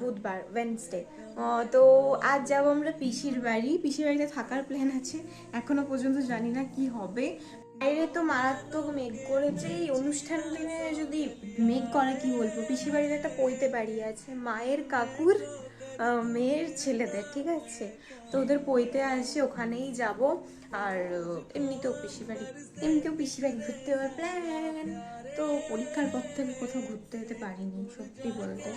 বুধবার ওয়েনসডে তো আজ যাব আমরা পিসির বাড়ি। পিসির বাড়িতে থাকার প্ল্যান আছে। এখনও পর্যন্ত জানি না কি হবে। বাইরে তো মারাত্মক মেঘ করেছে। এই অনুষ্ঠান দিনে যদি মেঘ করে, কি বলব? পিসির বাড়িতে একটা পৈতে বাড়ি আছে। মায়ের কাকুর মেয়ের ছেলেদের, ঠিক আছে? তো ওদের পইতে আসে, ওখানেই যাব। আর এমনিতেও পিসি বাড়ি, এমনিতেও পিসি বাড়ি ঘুরতে যাওয়ার প্ল্যান তো পরীক্ষার পর থেকে কোথাও ঘুরতে যেতে পারিনি সত্যি বলতে।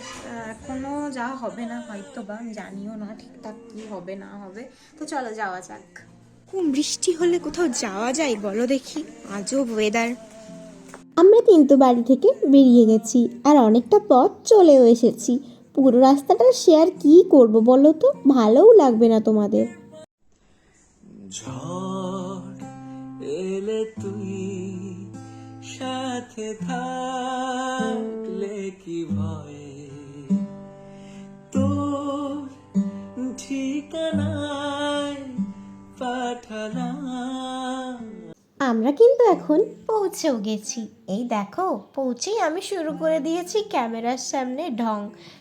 এখনও যা হবে না হয়তো বা জানিও না ঠিকঠাক কি হবে না হবে। তো চলো যাওয়া যাক। খুব বৃষ্টি হলে কোথাও যাওয়া যায় বলো দেখি আজও ওয়েদার আমরা কিন্তু বাড়ি থেকে বেরিয়ে গেছি আর অনেকটা পথ চলেও এসেছি। পুরো রাস্তাটা শেয়ার কি করব বলো তো? ভালোও লাগবে না তোমাদের। ঝড় এলে তুই সাথে থাকলে কি ভয়ে? তোর ঠিকানায় পাঠালাম। আমরা কিন্তু এখন পৌঁছেও গেছি। এই দেখো, পৌঁছেই আমি শুরু করে দিয়েছি ক্যামেরার সামনে ঢং।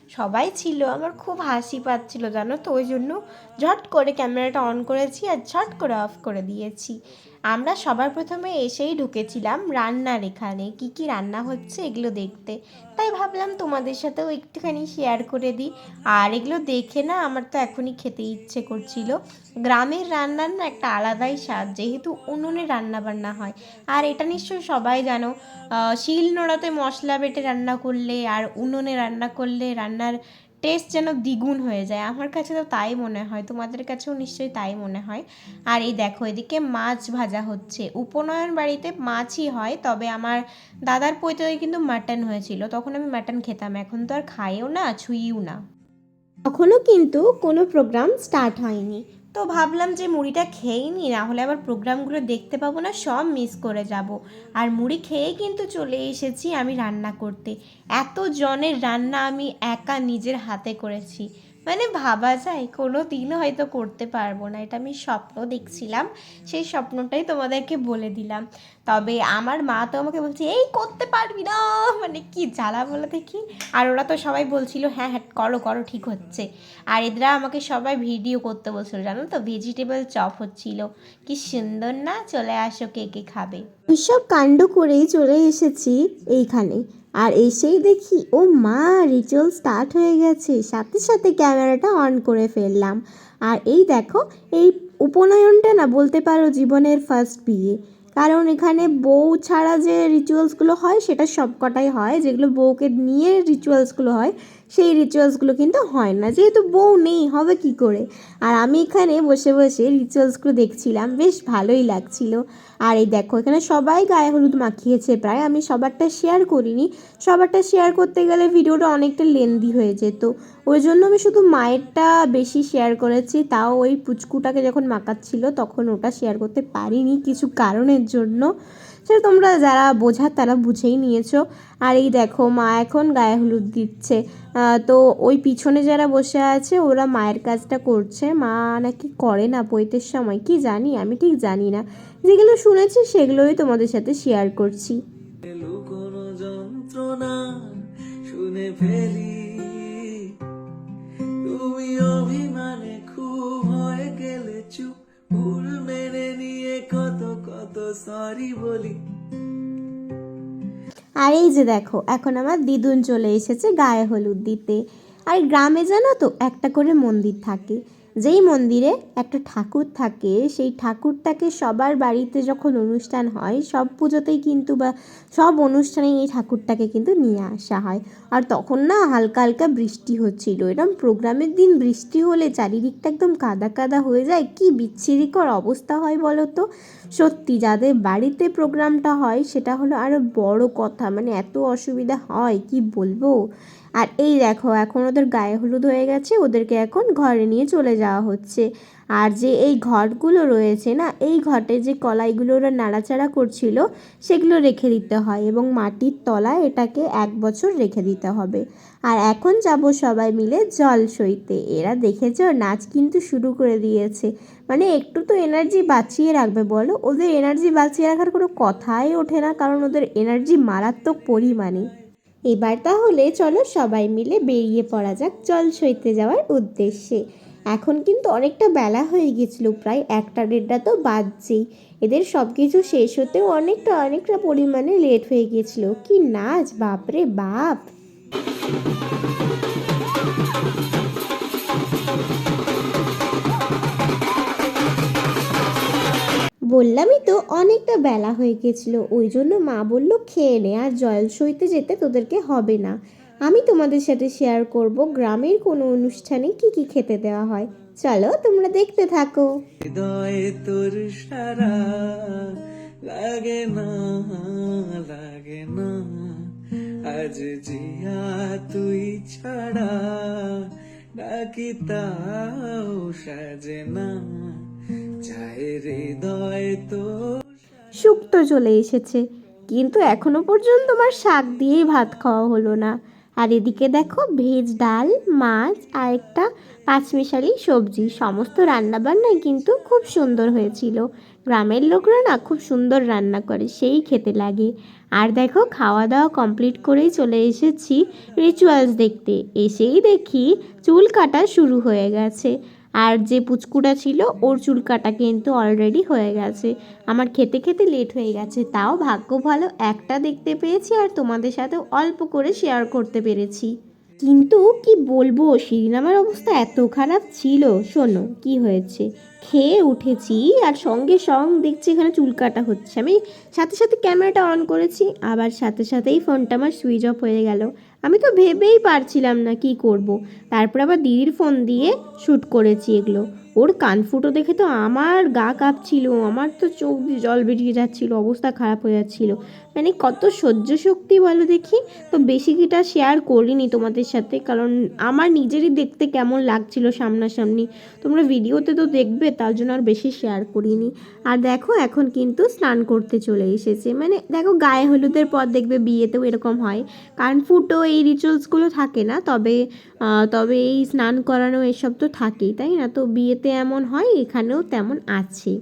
সবাই ছিল, আমার খুব হাসি পাচ্ছিল, জানো তো? ওই জন্য ঝট করে ক্যামেরাটা অন করেছি আর ঝট করে অফ করে দিয়েছি। আমরা সবার প্রথমে এসেই ঢুকেছিলাম রান্নার এখানে, কি কি রান্না হচ্ছে এগুলো দেখতে। তাই ভাবলাম তোমাদের সাথেও একটুখানি শেয়ার করে দিই। আর এগুলো দেখে না, আমার তো এখনই খেতে ইচ্ছে করছিল। গ্রামের রান্নার না একটা আলাদাই স্বাদ, যেহেতু উনুনে রান্না বান্না হয়। আর এটা নিশ্চয়ই সবাই জানো শিল নোড়াতে মশলা বেটে রান্না করলে আর উনুনে রান্না করলে রান্নার টেস্ট যেন দ্বিগুণ হয়ে যায়। আমার কাছে তো তাই মনে হয়, তোমাদের কাছেও নিশ্চয়ই তাই মনে হয়। আর এই দেখো, এদিকে মাছ ভাজা হচ্ছে। উপনয়ন বাড়িতে মাছই হয়, তবে আমার দাদার পৈতে কিন্তু মাটন হয়েছিল। তখন আমি মাটন খেতাম, এখন তো আর খাইও না, ছুঁইও না। তখনও কিন্তু কোনো প্রোগ্রাম স্টার্ট হয়নি। তো ভাবলাম যে মুড়িটা খেয়েই নি, না হলে আবার প্রোগ্রামগুলো দেখতে পাবো না, সব মিস করে যাব। আর মুড়ি খেয়ে কিন্তু চলে এসেছি আমি রান্না করতে। এত জনের রান্না আমি একা নিজের হাতে করেছি। মানে ভাবা যায় কোনো দিনও হয়তো করতে পারব না। এটা আমি স্বপ্ন দেখছিলাম, সেই স্বপ্নটাই তোমাদেরকে বলে দিলাম। তবে আমার মা তো আমাকে বলছে, এই করতে পারবি না। মানে কি জ্বালা বলে দেখি। আর ওরা তো সবাই বলছিল হ্যাঁ হ্যাঁ করো করো, ঠিক হচ্ছে। আর এরা আমাকে সবাই ভিডিও করতে বলছিল, জানো তো? ভেজিটেবল চপ হচ্ছিল। কি সুন্দর না? চলে আসো, কে কে খাবে? সব কাণ্ড করেই চলে এসেছি এইখানে। আর এসেই দেখি, ও মা, রিচুয়াল স্টার্ট হয়ে গেছে। সাথে সাথে ক্যামেরাটা অন করে ফেললাম। আর এই দেখো, এই উপনয়নটা না বলতে পারো জীবনের ফার্স্ট বিয়ে। কারণ এখানে বউ ছাড়া যে রিচুয়ালসগুলো হয়, সেটা সবকটাই হয়। যেগুলো বউকে নিয়ে রিচুয়ালসগুলো হয় সেই রিচুয়ালসগুলো কিন্তু হয় না। যেহেতু বউ নেই, হবে কি করে? আর আমি এখানে বসে বসে রিচুয়ালসগুলো দেখছিলাম, বেশ ভালোই লাগছিল। আর এই দেখো, এখানে সবাই গায়ে হলুদ মাখিয়েছে প্রায়, আমি সবারটা শেয়ার করিনি। সবারটা শেয়ার করতে গেলে ভিডিওটা অনেকটা লেন্দি হয়ে যেত। ওই জন্য আমি শুধু মায়েরটা বেশি শেয়ার করেছি, তাও ওই পুচকুটাকে যখন মাখাচ্ছিল, তখন ওটা শেয়ার করতে পারিনি কিছু কারণের জন্য। সেটা তোমরা যারা বোঝার তারা বুঝেই নিয়েছো। আর এই দেখো, মা এখন গায়ে হলুদ দিচ্ছে। তো ওই পিছনে যারা বসে আছে, ওরা মায়ের কাজটা করছে। মা নাকি করে না পৈতের সময়, কি জানি? আমি ঠিক জানি না। যেগুলো শুনেছি, সেগুলোই তোমাদের সাথে শেয়ার করছি। শুনে ফেলি, তুমি অভিমানে খুব হয়ে গেলে চুপ ভুল মেনে নিয়ে কত কত সরি বলি। আর এই যে দেখো, এখন আমার দিদুন চলে এসেছে গায়ে হলুদ দিতে। আর গ্রামে জানো তো, একটা করে মন্দির থাকে। যেই মন্দিরে একটা ঠাকুর থাকে, সেই ঠাকুরটাকে সবার বাড়িতে যখন অনুষ্ঠান হয়, সব পুজোতেই কিন্তু বা সব অনুষ্ঠানেই এই ঠাকুরটাকে কিন্তু নিয়ে আসা হয়। আর তখন না হালকা হালকা বৃষ্টি হচ্ছিল। এরকম প্রোগ্রামের দিন বৃষ্টি হলে চারিদিকটা একদম কাদা কাদা হয়ে যায়। কি বিচ্ছিরিকর অবস্থা হয় বলো তো? সত্যি যাদের বাড়িতে প্রোগ্রামটা হয়, সেটা হলো আরও বড় কথা। মানে এত অসুবিধা হয়, কি বলব? আর এই দেখো, এখন ওদের গায়ে হলুদ হয়ে গেছে, ওদেরকে এখন ঘরে নিয়ে চলে যাওয়া হচ্ছে। আর যে এই ঘটগুলো রয়েছে না, এই ঘটে যে কলাইগুলো ওরা নাড়াচাড়া করছিল, সেগুলো রেখে দিতে হয় এবং মাটির তলায় এটাকে এক বছর রেখে দিতে হবে। আর এখন যাব সবাই মিলে জল সইতে। এরা দেখেছ, নাচ কিন্তু শুরু করে দিয়েছে। মানে একটু তো এনার্জি বাঁচিয়ে রাখবে, বলো? ওদের এনার্জি বাঁচিয়ে রাখার কোনো কথাই ওঠে না, কারণ ওদের এনার্জি মারাত্মক পরিমাণে। এবার তাহলে চলো সবাই মিলে বেরিয়ে পড়া যাক জল সইতে যাওয়ার উদ্দেশ্যে। এখন কিন্তু অনেকটা বেলা হয়ে গেছিল, প্রায় একটা দেড়টা তো বাজছেই। এদের সব কিছু শেষ হতেও অনেকটা অনেকটা পরিমাণে লেট হয়ে গেছিল। কি নাচ, বাপরে বাপ! বললামই তো, অনেকটা বেলা হয়ে গেছিল। ওই জন্য মা বলল, খেয়ে নে, আর জল সইতে যেতে তোদেরকে হবে না। আমি তোমাদের সাথে শেয়ার করব, গ্রামের কোনো অনুষ্ঠানে কি কি খেতে দেওয়া হয়। চলো, তোমরা দেখতে থাকো। তোর সারা লাগে না লাগে না। আজ জিয়া তুই ছাড়া, ডাকি তাও সাজে না। শুক্তো চলে এসেছে। কিন্তু এখনও পর্যন্ত আমার শাক দিয়েই ভাত খাওয়া হলো না। আর এদিকে দেখো ভেজ ডাল, মাছ আর একটা পাঁচমিশালি সবজি। সমস্ত রান্নাবান্নাই কিন্তু খুব সুন্দর হয়েছিল। গ্রামের লোকরা না খুব সুন্দর রান্না করে, সেই খেতে লাগে। আর দেখো খাওয়া দাওয়া কমপ্লিট করেই চলে এসেছি রিচুয়ালস দেখতে। এসেই দেখি চুল কাটা শুরু হয়ে গেছে। আর যে পুচকুটা ছিল, ওর চুল কাটা কিন্তু অলরেডি হয়ে গেছে। আমার খেতে খেতে লেট হয়ে গেছে। তাও ভাগ্য ভালো, একটা দেখতে পেয়েছি আর তোমাদের সাথে অল্প করে শেয়ার করতে পেরেছি। কিন্তু কি বলব, শিরিন আমার অবস্থা এত খারাপ ছিল। শোনো, কি হয়েছে? খেয়ে উঠেছি আর সঙ্গে সঙ্গ দেখছি এখানে চুল কাটা হচ্ছে। আমি সাথে সাথে ক্যামেরাটা অন করেছি, আবার সাথে সাথেই ফোনটা আমার সুইচ অফ হয়ে গেল। আমি তো ভেবেই পারছিলাম না কি করব। তারপর আবার দিদির ফোন দিয়ে শ্যুট করেছি এগুলো ওর কান ফুটো দেখে তো আমার গা কাঁপছিল, আমার তো চোখ দিয়ে জল বেরিয়ে যাচ্ছিল, অবস্থা খারাপ হয়ে যাচ্ছিল। মানে কত সহ্য শক্তি বলো দেখি? তো বেশি কিটা শেয়ার করিনি তোমাদের সাথে, কারণ আমার নিজেরই দেখতে কেমন লাগছিল সামনাসামনি। তোমরা ভিডিওতে তো দেখবে, তার জন্য আর বেশি শেয়ার করিনি। আর দেখো, এখন কিন্তু স্নান করতে চলে এসেছে। মানে দেখো, গায়ে হলুদের পর দেখবে, বিয়েতেও এরকম হয়। কান ফুটো এই রিচুয়ালসগুলো থাকে না, তবে তবে এই স্নান করানো এসব তো থাকেই, তাই না? তো এমন হয় এখানেও তেমন আছে।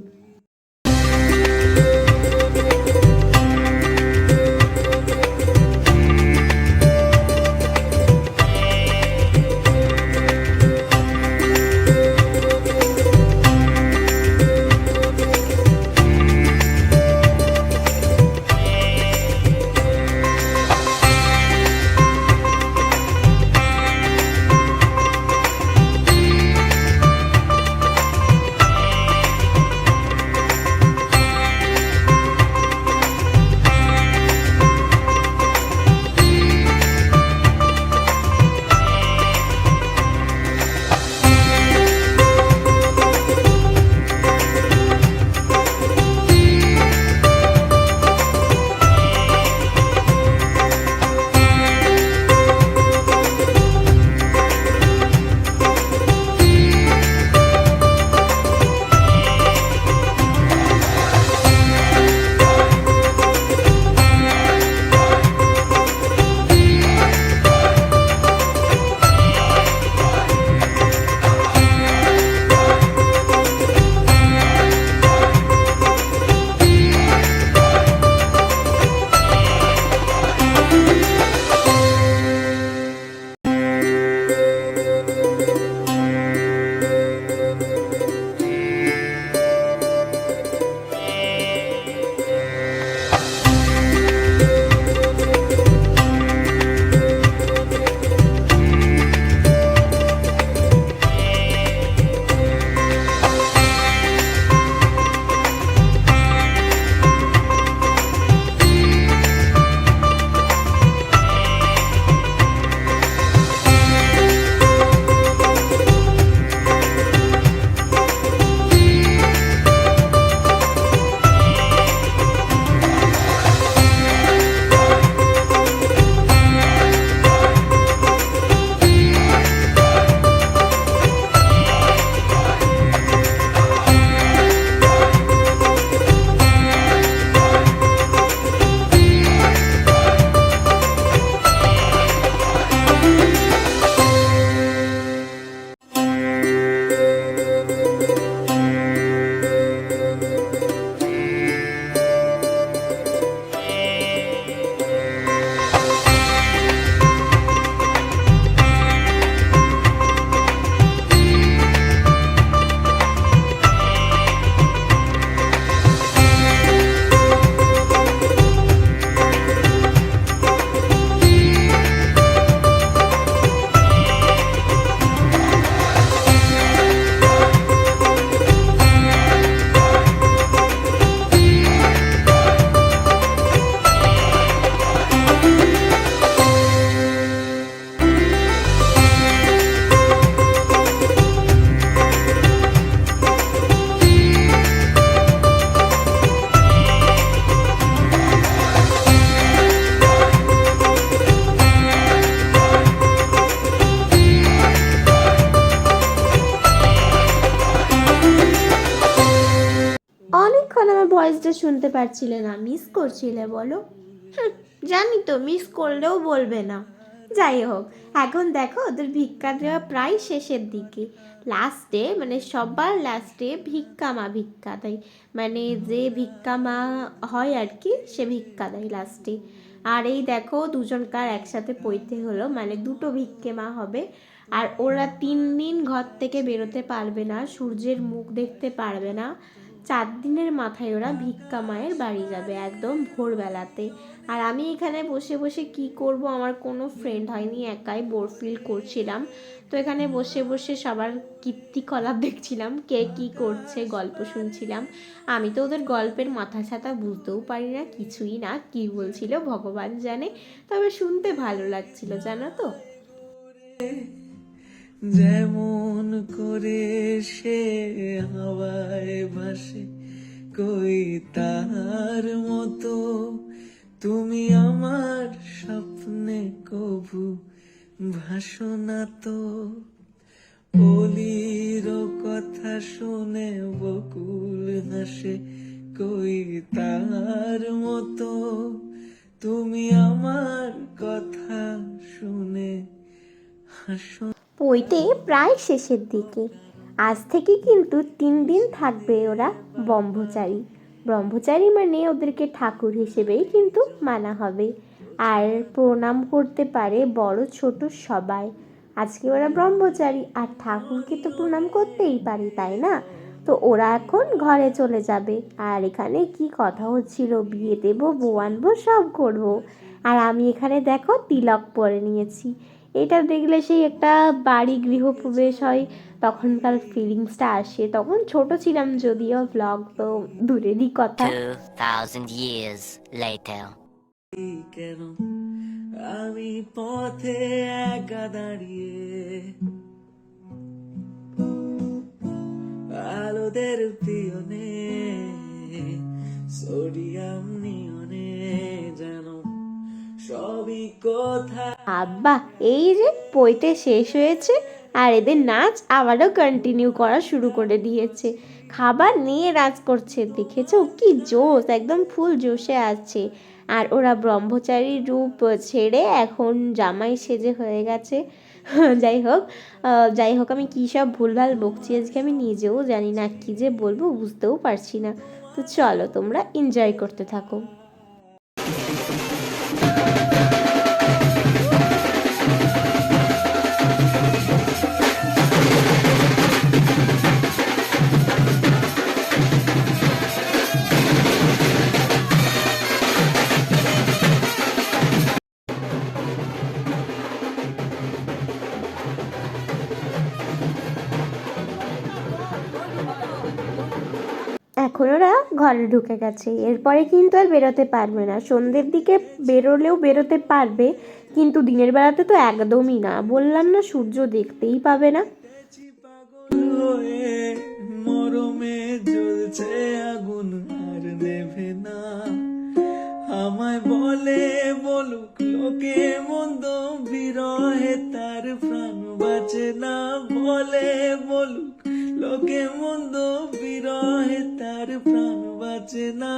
শুনতে পারছিলে না মিস করছিলে বলো? জানি তো মিস করলেও বলবে না। যাই হোক, এখন দেখো ওদের ভিক্ষা দেওয়া প্রায় শেষের দিকে। লাস্টে মানে সবার লাস্টে ভিক্ষা মা ভিক্ষা দেয়। মানে যে ভিক্ষা মা হয় আর কি, সে ভিক্ষা দেয় লাস্টে আর এই দেখো, দুজনকার একসাথে পইতে হলো মানে দুটো ভিক্ষে মা হবে। আর ওরা তিন দিন ঘর থেকে বেরোতে পারবে না, সূর্যের মুখ দেখতে পারবে না। চার দিনের মাথায় ওরা ভিক্ষা মায়ের বাড়ি যাবে একদম ভোরবেলাতে। আর আমি এখানে বসে বসে কি করব আমার কোনো ফ্রেন্ড হয়নি, একাই বোর ফিল করছিলাম। তো এখানে বসে বসে সবার কীর্তিকলাপ দেখছিলাম, কে কি করছে, গল্প শুনছিলাম। আমি তো ওদের গল্পের মাথা ছাতা বুঝতেও পারি না, কিছুই না, কি বলছিল ভগবান জানে। তবে শুনতে ভালো লাগছিল, জানো তো? যেমন করে সে হাওয়ায় ভাসে কই তার মতো, তুমি আমার স্বপ্নে কভু ভাসো না তো। অলির কথা শুনে বকুল হাসে কই তার মতো, তুমি আমার কথা শুনে হাসো বইতে প্রায় শেষের দিকে। আজ থেকে কিন্তু তিন দিন থাকবে ওরা ব্রহ্মচারী। ব্রহ্মচারী মানে ওদেরকে ঠাকুর হিসেবেই কিন্তু মানা হবে। আর প্রণাম করতে পারে বড় ছোট সবাই। আজকে ওরা ব্রহ্মচারী, আর ঠাকুরকে তো প্রণাম করতেই পারে, তাই না? তো ওরা এখন ঘরে চলে যাবে। আর এখানে কি কথা হচ্ছিল, বিয়ে দেবো, বউ আনব, সব করব। আর আমি এখানে দেখো তিলক পরে নিয়েছি। এটা দেখলে সেই একটা বাড়ি গৃহপ্রবেশ হয় তখনকার ফিলিংসটা আসে। তখন ছোট ছিলাম যদিও ব্লগ তো দূরেরই কথা। 2,000 years later. কেন আমি পথে একা দাঁড়িয়ে? আলোদের পিয়নে সোডিয়াম সবই কোথা। আব্বা, এই যে বইতে শেষ হয়েছে, আর এদের নাচ আবারও কন্টিনিউ করা শুরু করে দিয়েছে। খাবার নিয়ে নাচ করছে, দেখেছ? কি জোশ, একদম ফুল জোশে আছে। আর ওরা ব্রহ্মচারী রূপ ছেড়ে এখন জামাই সেজে হয়ে গেছে। যাই হোক যাই হোক, আমি কী সব ভুলভাল বকছি আজকে আমি নিজেও জানি না, কী যে বলব বুঝতেও পারছি না। তো চলো, তোমরা এনজয় করতে থাকো। এখন ওরা ঘরে ঢুকে গেছে। এরপরে কিন্তু আর বেরোতে পারবে না। সন্ধ্যের দিকে বেরোলেও বেরোতে পারবে, কিন্তু দিনের বেলাতে তো একদমই না। বললাম না, সূর্য দেখতেই পাবে না। মরমে জ্বলছে আগুন, আর দেবে না। আমায় বলে বলুক, লোকে মন্দ বিরহে, তার প্রাণ বাঁচে না। বলে বলুক, লোকে মন্দ বিরহে, তার প্রাণ বাঁচে না।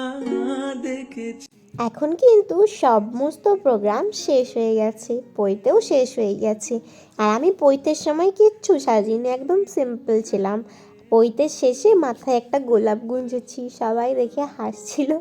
দেখেছি। এখন কিন্তু সমস্ত প্রোগ্রাম শেষ হয়ে গেছে, পইতেও শেষ হয়ে গেছে। আর আমি পইতের সময় কিচ্ছু সাজিনি, একদম সিম্পল ছিলাম। পইতের শেষে মাথায় একটা গোলাপ গুঞ্জেছি, সবাই দেখে হাসছিল।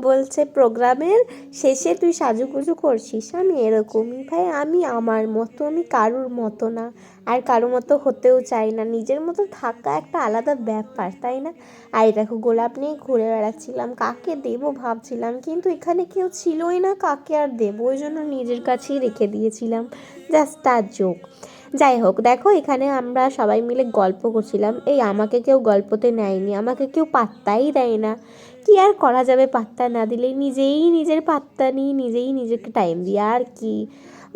বলছে, প্রোগ্রামের শেষে তুই সাজুগুজু করছিস, আমি এরকমই। ভাই, আমি আমার মতো, আমি কারুর মতো না। আর কারোর মতো হতেও চাই না। নিজের মতো থাকা একটা আলাদা ব্যাপার, তাই না? আর দেখো, গোলাপ নিয়ে ঘুরে বেড়াচ্ছিলাম, কাকে দেবো ভাবছিলাম, কিন্তু এখানে কেউ ছিলই না, কাকে আর দেবো? ওই জন্য নিজের কাছেই রেখে দিয়েছিলাম। জাস্ট তার যোগ। যাই হোক দেখো এখানে আমরা সবাই মিলে গল্প করছিলাম। এই আমাকে কেউ গল্পতে নেয়নি, আমাকে কেউ পাত্তাই দেয় না কি আর করা যাবে পাত্তা না দিলে নিজেই নিজের পাত্তা নিই, নিজেই নিজেকে টাইম দিই, আর কি?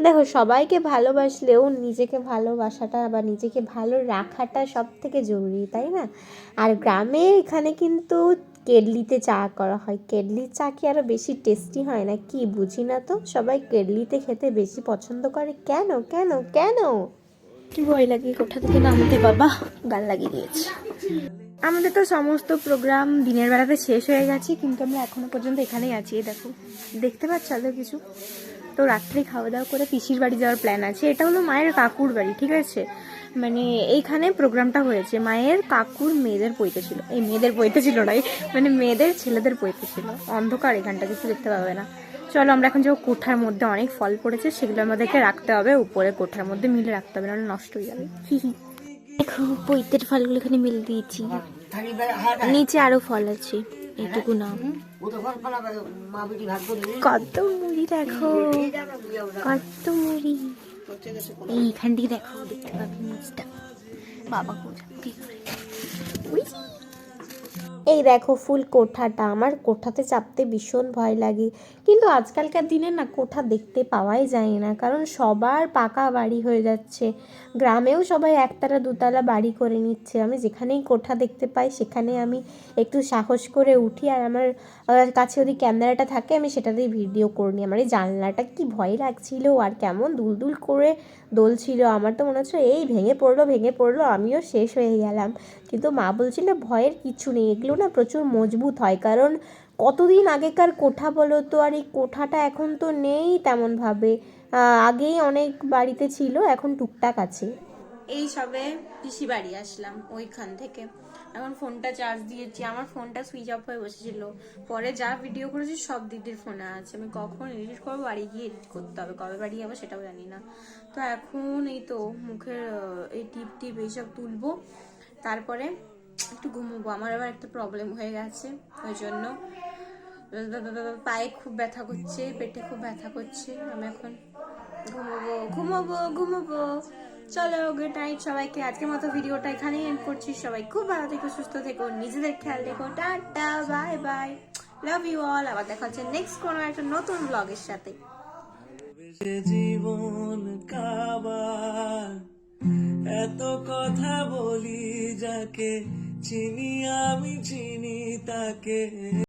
দেখো, সবাইকে ভালোবাসলেও নিজেকে ভালোবাসাটা বা নিজেকে ভালো রাখাটা সব থেকে জরুরি, তাই না? আর গ্রামে এখানে কিন্তু কেডলিতে চা করা হয়। কেডলির চা কি আরও বেশি টেস্টি হয় না কি বুঝি না তো। সবাই কেডলিতে খেতে বেশি পছন্দ করে। কেন? কেন? কেন? কি ভয় লাগে? কোথা থেকে নামতে বাবা? গান লাগিয়ে দিয়েছে। আমাদের তো সমস্ত প্রোগ্রাম দিনের বেলাতে শেষ হয়ে গেছে, কিন্তু আমরা এখনও পর্যন্ত এখানেই আছি। দেখো, দেখতে পাচ্ছ আলো কিছু? তো রাত্রে খাওয়া দাওয়া করে পিসির বাড়ি যাওয়ার প্ল্যান আছে। এটা হলো মায়ের কাকুর বাড়ি, ঠিক আছে? মানে এইখানে প্রোগ্রামটা হয়েছে, মায়ের কাকুর মেয়েদের পইতে ছিল। এই মেয়েদের পইতে ছিল না মানে মেয়েদের ছেলেদের পইতে ছিল। অন্ধকার এখানটা কিছু দেখতে পাবে না। চলো আমরা এখন যে কোঠার মধ্যে অনেক ফল পড়েছে সেগুলো আমাদেরকে রাখতে হবে। উপরে কোঠার মধ্যে মিলে রাখতে হবে নাহলে নষ্ট হয়ে যাবে। দেখো পৈতের ফলগুলো এখানে মিলে দিয়েছি। নিচে আরও ফল আছে এটুকু নাম কত মুড়ি দেখো কত মুড়ি। এইখান থেকে দেখো দেখতে পাবে বাবা কোথা কি করে। এই দেখো ফুল কোঠাটা। আমার কোঠাতে চাপতে ভীষণ ভয় লাগে। কিন্তু আজকালকার দিনে না কোঠা দেখতে পাওয়াই যায় না। কারণ সবার পাকা বাড়ি হয়ে যাচ্ছে। গ্রামেও সবাই একতলা দুতলা বাড়ি করে নিচ্ছে। আমি যেখানেই কোঠা দেখতে পাই সেখানে আমি একটু সাহস করে উঠি আর আমার কাছে যদি ক্যামেরাটা থাকে, আমি সেটাতেই ভিডিও করে নিই। আমার এই জানলাটা কি ভয় লাগছিল আর কেমন দুলদুল করে দোলছিল। আমার তো মনে হচ্ছে, এই ভেঙে পড়ল ভেঙে পড়ল, আমিও শেষ হয়ে গেলাম। কিন্তু মা বলছিল, ভয়ের কিছু নেই, এগুলো না প্রচুর মজবুত হয়। কারণ কতদিন আগেকার কোঠা বলো তো, আর এই কোঠাটা এখন তো নেই তেমনভাবে। আগেই অনেক বাড়িতে ছিল, এখন টুকটাক আছে। এই সবে পিসি বাড়ি আসলাম ওইখান থেকে। এখন ফোনটা চার্জ দিয়েছি, আমার ফোনটা সুইচ অফ হয়ে বসেছিল। পরে যা ভিডিও করেছি সব দিদির ফোনে আছে। আমি কখন এডিট করব, বাড়ি গিয়ে এডিট করতে হবে, কবে বাড়ি যাব সেটাও জানি না। তো এখন এই তো মুখের এই টিপ টিপ এইসব তুলবো, তারপরে একটু ঘুমোবো। আমার আবার একটা প্রবলেম হয়ে গেছে, ওই জন্য। পায়ে খুব ব্যথা করছে, পেটে খুব ব্যথা করছে। আমি এখন ঘুমোবো, ঘুমাবো, ঘুমোবো। চলো গুড নাইট সবাইকে। আজকের মতো ভিডিওটা এখানেই এন্ড করছি। সবাই খুব ভালো থেকো, সুস্থ থেকো, নিজেদের খেয়াল রেখো। Tata bye bye love you all আবার দেখা হচ্ছে নেক্সট কোনো একটা নতুন ব্লগের সাথে। জীবন কাবার। এত কথা বলি যাকে চিনি, আমি চিনি তাকে।